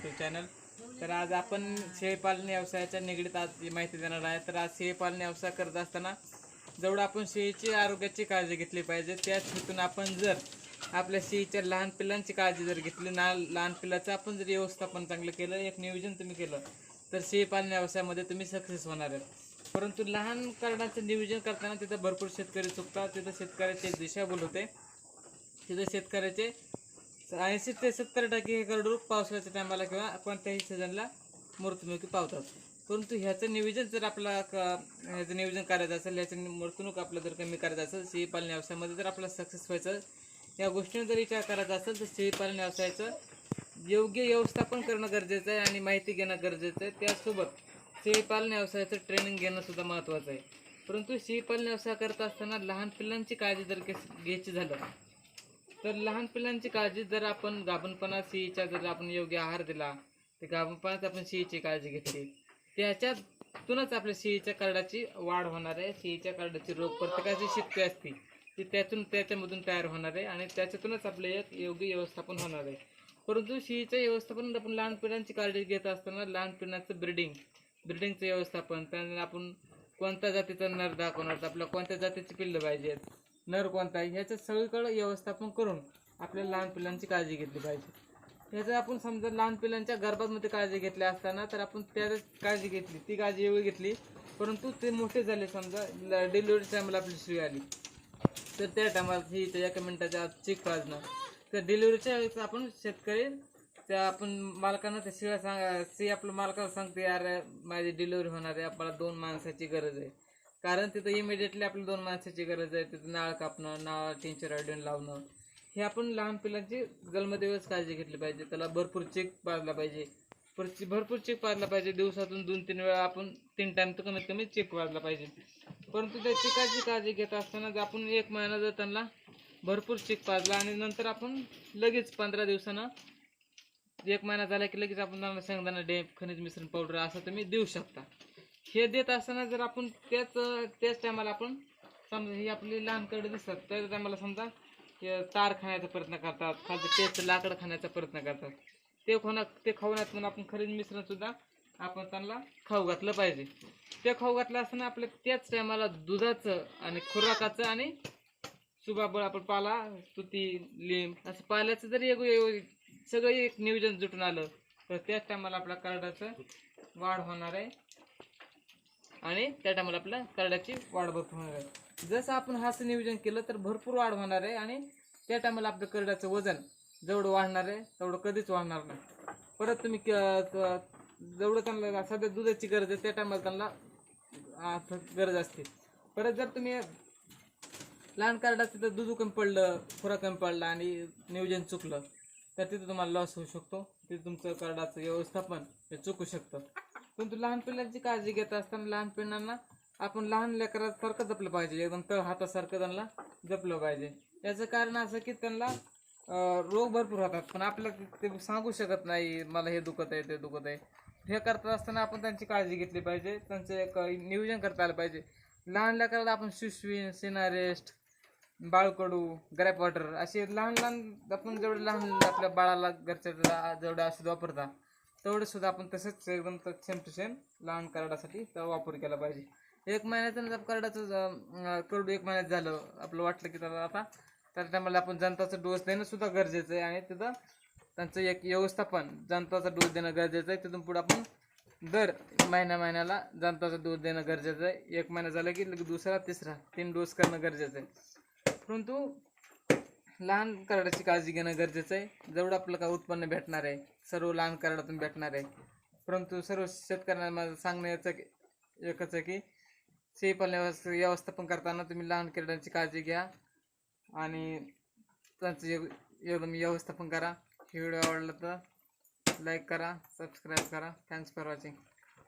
YouTube channel तर आज आपण शेळीपालन व्यवसायाच्या निगडीत आज माहिती देणार आहे तर आज शेळीपालन व्यवसाय करत असताना जेवढं आपण शेळीची आरोग्याची काळजी घेतली पाहिजे त्याच हेतून आपण जर आपल्या शेळीच्या लहान पिल्लांची काळजी जर घेतली ना लहान पिल्लाचं आपण जर व्यवस्थापन चांगलं केलं एक नियोजन तुम्ही केलं तर शेळीपालन व्यवसायामध्ये तुम्ही सक्सेस होणार आहे परंतु लहान कारणाचं नियोजन करताना तिथं भरपूर शेतकरी चुकतात तिथं शेतकऱ्याचे दिशाभूल होते. तिथं शेतकऱ्याचे ऐंशी ते सत्तर टक्के हे करडू पावसाळ्याच्या टायमाला किंवा कोणत्याही सीझनला मृत्युमुखी पावतात. परंतु ह्याचं नियोजन जर आपला ह्याचं नियोजन करायचं असेल ह्याचं मृत्यूनुक आपलं जर कमी करायचं असेल शेळीपालन व्यवसायामध्ये जर आपला सक्सेस व्हायचं या गोष्टीने जर विचार करायचा असेल तर शेळीपालन व्यवसायाचं योग्य व्यवस्थापन करणं गरजेचं आहे आणि माहिती घेणं गरजेचं आहे. त्यासोबत शेळीपालन व्यवसायाचं ट्रेनिंग घेणं सुद्धा महत्त्वाचं आहे. परंतु शेळीपालन व्यवसाय करत असताना लहान पिल्लांची काळजी जर घ्यायची झालं तर लहान पिल्लांची काळजी जर आपण गाभणपणात सीईचा जर आपण योग्य आहार दिला तर गाभणपणात आपण सीईची काळजी घेतली. त्याच्यातूनच आपल्या सीईच्या कार्डाची वाढ होणार आहे. सीईच्या कार्डाची रोग प्रत्येकाची शक्ती असते. ती त्यातून त्याच्यामधून तयार होणार आहे आणि त्याच्यातूनच आपलं एक योग्य व्यवस्थापन होणार आहे. परंतु शेळीचं व्यवस्थापन आपण लहान पिढ्यांची काळजी घेत असताना लहान पिढ्यांचं ब्रिडिंग ब्रिडिंगचं व्यवस्थापन त्यानंतर आपण कोणत्या जातीचा नर दाखवणार आपल्या कोणत्या जातीची पिल्लं पाहिजेत? नर कोणता आहे ह्याचं सगळीकडे व्यवस्थापन करून आपल्या लहान पिलांची काळजी घेतली पाहिजे. ह्याचं आपण समजा लहान पिलांच्या गर्भामध्ये काळजी घेतली असताना तर आपण त्या काळजी घेतली ती काळजी एवढी घेतली. परंतु ते मोठे झाले समजा डिलिव्हरी टायमाला आपली शिळी आली. तर त्या टायमाला ही त्या एका मिनटाच्या आत चीक पाजणं तर डिलिव्हरीच्या वेळेस आपण शेतकरी त्या आपण मालकांना त्या शिवाय सांगा सी आपलं मालकाला सांगते यार माझी डिलिव्हरी होणार आहे आपल्याला दोन माणसाची गरज आहे. कारण तिथं इमिडिएटली आपल्या दोन माणसाची गरज आहे तिथं नाळ कापणं नाळ टिंचर अडून लावणं. हे आपण लहान पिलांची जन्मदिवस काळजी घेतली पाहिजे. त्याला भरपूर चेक पाजला पाहिजे. परची भरपूर चेक पाजला पाहिजे. दिवसातून दोन तीन वेळा आपण तीन टाइम तर कमीत कमी चेक पाजला पाहिजे. परंतु त्या चिकाची काळजी घेत असताना जर आपण एक महिना जर त्यांना भरपूर चेक पाजला आणि नंतर आपण लगेच पंधरा दिवसानं एक महिना झाला की लगेच आपण त्यांना शेंगदाणा डेप खनिज मिश्रण पावडर असं तुम्ही देऊ शकता. हे देत असताना जर आपण त्याच त्याच टायमाला आपण समजा ही आपली लहानकडे दिसतात त्या टायमाला समजा तार खाण्याचा प्रयत्न करतात खालचं टेस्ट लाकडं खाण्याचा प्रयत्न करतात. ते खाण्या ते खावण्यात म्हणून आपण खनिज मिश्रण सुद्धा आपण त्यांना खाऊ घातलं पाहिजे. ते खाऊ घातलं असताना आपल्या त्याच टायमाला दुधाचं आणि खुराकाचं आणि सुबाबळ आपण पाला तुती लिंब असं पाल्याचं जरी एक सगळं एक नियोजन जुटून आलं तर त्याच टायमाला आपल्या कार्डाचं वाढ होणार आहे. आणि त्या टायमाला आपल्या करड्याची वाढ भरपूर होणार आहे. जसं आपण हा नियोजन केलं तर भरपूर वाढ होणार आहे आणि त्या टायमाला आपलं करड्याचं वजन जेवढं वाढणार आहे तेवढं कधीच वाढणार नाही. परत तुम्ही क- जेवढं त्यांना सध्या दुधाची गरज आहे त्या टायमाला त्यांना गरज असते. परत जर तुम्ही लहान कार्ड असते तर दूध कमी पडलं खुरा कमी पडला आणि नियोजन चुकलं तर तिथं तुम्हाला लॉस होऊ शकतो. तिथं तुमचं कार्डाचं व्यवस्थापन हे चुकू शकतं. परंतु लहान पिल्लांची काळजी घेत असताना लहान पिल्लांना आपण लहान लेकरासारखं जपलं पाहिजे. एकदम तळ हातासारखं त्यांना जपलं पाहिजे. याचं कारण असं की त्यांना रोग भरपूर होतात. पण आपल्याला ते सांगू शकत नाही मला हे दुखत आहे ते दुखत आहे. हे करत असताना आपण त्यांची काळजी घेतली पाहिजे. त्यांचं एक नियोजन करता आलं पाहिजे. लहान लेकराला आपण शिशवी सिनारेस्ट बाळकडू ग्रॅप वॉटर असे लहान लहान आपण जेवढे लहान आपल्या बाळाला घरच्या जेवढे औषध वापरता तेवढे सुद्धा आपण तसंच एकदम सेम टू सेम लहान कार्डासाठी त्याचा वापर केला पाहिजे. एक महिन्याचं कार्डाचं करडाचं करडू एक महिन्यात झालं आपलं वाटलं की त्याला आता त्या टायमाला आपण जनताचा डोस देणं सुद्धा गरजेचं आहे. आणि तिथं त्यांचं एक व्यवस्थापन जनताचा डोस देणं गरजेचं आहे. तिथून पुढे आपण दर महिन्या महिन्याला जनताचा डोस देणं गरजेचं आहे. एक महिना झाला की दुसरा तिसरा तीन डोस करणं गरजेचं आहे. परंतु लहान कराडाची काळजी घेणं गरजेचं आहे. जेवढं आपलं काय उत्पन्न भेटणार आहे सर्व लहान कराडातून भेटणार आहे. परंतु सर्व शेतकऱ्यांना माझं सांगण्याचं एकच आहे की शेपालन व्यवस्थ व्यवस्थापन करताना तुम्ही लहान करडांची काळजी घ्या आणि त्यांचं एकदम व्यवस्थापन करा. व्हिडिओ आवडला तर लाईक करा सबस्क्राईब करा. Thanks for watching